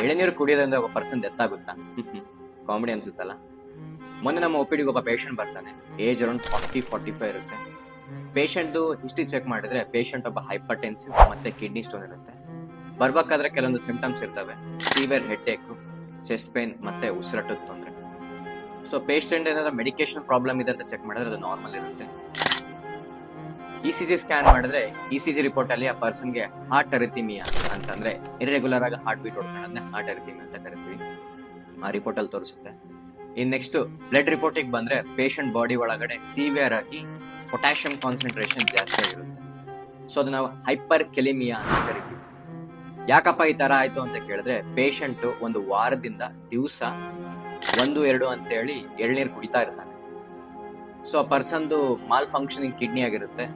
ಎಳೆನೀರು ಕುಡಿಯೋದ್ರಿಂದ ಒಬ್ಬ person death ಆಗುತ್ತಾ? ಕಾಮಿಡಿ ಅನ್ಸುತ್ತಲ್ಲ? ಮೊನ್ನೆ ನಮ್ಮ ಒಪಿಡಿಗೆ ಒಬ್ಬ ಪೇಷಂಟ್ ಬರ್ತಾನೆ. Age around forty forty five ಇರುತ್ತೆ ಪೇಷಂಟ್ದು ಹಿಸ್ಟ್ರಿ ಚೆಕ್ ಮಾಡಿದ್ರೆ ಪೇಷಂಟ್ ಒಬ್ಬ ಹೈಪರ್ ಟೆನ್ಸಿವ್ ಮತ್ತೆ ಕಿಡ್ನಿ ಸ್ಟೋನ್ ಇರುತ್ತೆ. ಬರ್ಬೇಕಾದ್ರೆ ಕೆಲವೊಂದು ಸಿಂಪ್ಟಮ್ಸ್ ಇರ್ತವೆ. Fever headache chest pain ಮತ್ತೆ ಉಸಿರಾಟದ ತೊಂದರೆ. ಸೊ ಪೇಷಂಟ್ ಏನಾದ್ರೂ ಮೆಡಿಕೇಶನ್ ಪ್ರಾಬ್ಲಮ್ ಇದೆ ಅಂತ ಚೆಕ್ ಮಾಡಿದ್ರೆ ಅದು ನಾರ್ಮಲ್ ಇರುತ್ತೆ. ಇ ಸಿ ಜಿ ಸ್ಕ್ಯಾನ್ ಮಾಡಿದ್ರೆ ಇ ಸಿ ಜಿ ರಿಪೋರ್ಟ್ ಅಲ್ಲಿ ಆ ಪರ್ಸನ್ಗೆ ಹಾರ್ಟ್ ಅರಿತಿಮಿಯಾ ಅಂತಂದ್ರೆ ಇರೆಗ್ಯುಲರ್ ಆಗಿ ಹಾರ್ಟ್ ಬೀಟ್ ಹೊಡ್ಕೊಳ್ಳೋದನ್ನ ಹಾರ್ಟ್ ಅರಿತಿಮಿಯಾ ಅಂತ ಕರಿತೀವಿ. ಆ ರಿಪೋರ್ಟ್ ಅಲ್ಲಿ ತೋರಿಸುತ್ತೆ. ಇನ್ ನೆಕ್ಸ್ಟ್ ಬ್ಲಡ್ ರಿಪೋರ್ಟಿಗೆ ಬಂದ್ರೆ ಪೇಷಂಟ್ ಬಾಡಿ ಒಳಗಡೆ ಸಿವಿಯರ್ ಆಗಿ ಪೊಟ್ಯಾಷಿಯಂ ಕಾನ್ಸಂಟ್ರೇಷನ್ ಜಾಸ್ತಿ ಆಗಿರುತ್ತೆ. ಸೊ ಅದು ನಾವು ಹೈಪರ್ ಕೆಲಿಮಿಯಾ ಅಂತ ಕರಿತೀವಿ. ಯಾಕಪ್ಪ ಈ ತರ ಆಯ್ತು ಅಂತ ಕೇಳಿದ್ರೆ ಪೇಷಂಟ್ ಒಂದು ವಾರದಿಂದ ದಿವಸ ಒಂದು, ಎರಡು ಅಂತೇಳಿ ಎಳ್ನೀರು ಕುಡಿತಾ ಇರ್ತಾನೆ. ಸೊ ಆ ಪರ್ಸನ್ದು ಮಾಲ್ ಫಂಕ್ಷನಿಂಗ್ ಕಿಡ್ನಿ ಆಗಿರುತ್ತೆ.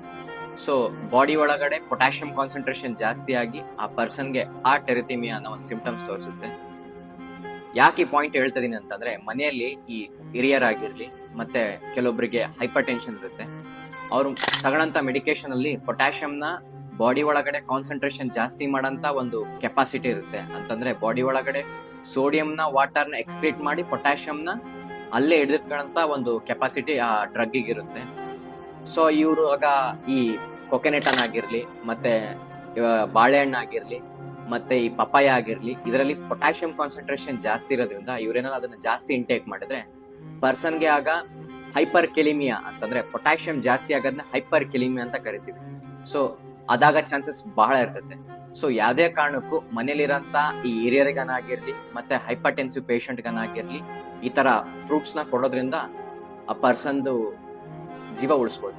ಸೊ ಬಾಡಿ ಒಳಗಡೆ ಪೊಟ್ಯಾಷಿಯಂ ಕಾನ್ಸಂಟ್ರೇಷನ್ ಜಾಸ್ತಿ ಆಗಿ ಆ ಪರ್ಸನ್ಗೆ ಆ ಎರಿಥಿಮಿಯಾ ಅನ್ನೋ ಒಂದು ಸಿಂಪ್ಟಮ್ಸ್ ತೋರಿಸುತ್ತೆ. ಯಾಕೆ ಈ ಪಾಯಿಂಟ್ ಹೇಳ್ತಾ ಇದೀನಿ ಅಂತಂದ್ರೆ, ಮನೆಯಲ್ಲಿ ಈ ಹಿರಿಯರಾಗಿರ್ಲಿ ಮತ್ತೆ ಕೆಲವೊಬ್ಬರಿಗೆ ಹೈಪರ್ ಟೆನ್ಷನ್ ಇರುತ್ತೆ. ಅವರು ತಗೊಳಂತ ಮೆಡಿಕೇಶನ್ ಅಲ್ಲಿ ಪೊಟ್ಯಾಷಿಯಂನ ಬಾಡಿ ಒಳಗಡೆ ಕಾನ್ಸಂಟ್ರೇಷನ್ ಜಾಸ್ತಿ ಮಾಡಂತ ಒಂದು ಕೆಪಾಸಿಟಿ ಇರುತ್ತೆ. ಅಂತಂದ್ರೆ ಬಾಡಿ ಒಳಗಡೆ ಸೋಡಿಯಂನ ವಾಟರ್ನ ಎಕ್ಸ್ಕ್ರೀಟ್ ಮಾಡಿ ಪೊಟ್ಯಾಷಿಯಂನ ಅಲ್ಲೇ ಹಿಡಿದಿಟ್ಕೊಳ್ಳಂತ ಒಂದು ಕೆಪಾಸಿಟಿ ಆ ಡ್ರಗ್ಗಿಗೆ ಇರುತ್ತೆ. ಸೊ ಇವರು ಆಗ ಈ ಕೊಕೆನೆಟನ್ ಆಗಿರ್ಲಿ, ಮತ್ತೆ ಬಾಳೆಹಣ್ಣು ಆಗಿರ್ಲಿ, ಮತ್ತೆ ಈ ಪಪಾಯ ಆಗಿರ್ಲಿ, ಇದರಲ್ಲಿ ಪೊಟ್ಯಾಷಿಯಂ ಕಾನ್ಸಂಟ್ರೇಷನ್ ಜಾಸ್ತಿ ಇರೋದ್ರಿಂದ ಇವ್ರೇನಾದ್ರು ಅದನ್ನ ಜಾಸ್ತಿ ಇಂಟೇಕ್ ಮಾಡಿದ್ರೆ ಪರ್ಸನ್ಗೆ ಆಗ ಹೈಪರ್ ಕೆಲಿಮಿಯಾ ಅಂತಂದ್ರೆ ಪೊಟ್ಯಾಷಿಯಂ ಜಾಸ್ತಿ ಆಗೋದನ್ನ ಹೈಪರ್ ಕೆಲಿಮಿಯಾ ಅಂತ ಕರಿತೀವಿ. ಸೊ ಅದಾಗ ಚಾನ್ಸಸ್ ಬಹಳ ಇರ್ತದೆ ಸೊ ಯಾವುದೇ ಕಾರಣಕ್ಕೂ ಮನೇಲಿರಂತ ಈ ಹಿರಿಯರಿಗನಾಗಿರ್ಲಿ, ಮತ್ತೆ ಹೈಪರ್ ಟೆನ್ಸಿವ್ ಪೇಷಂಟ್ಗನಾಗಿರ್ಲಿ ಈ ತರ ಫ್ರೂಟ್ಸ್ನ ಕೊಡೋದ್ರಿಂದ ಆ ಪರ್ಸನ್ದು ಜೀವ ಉಳಿಸ್ಬೋದು.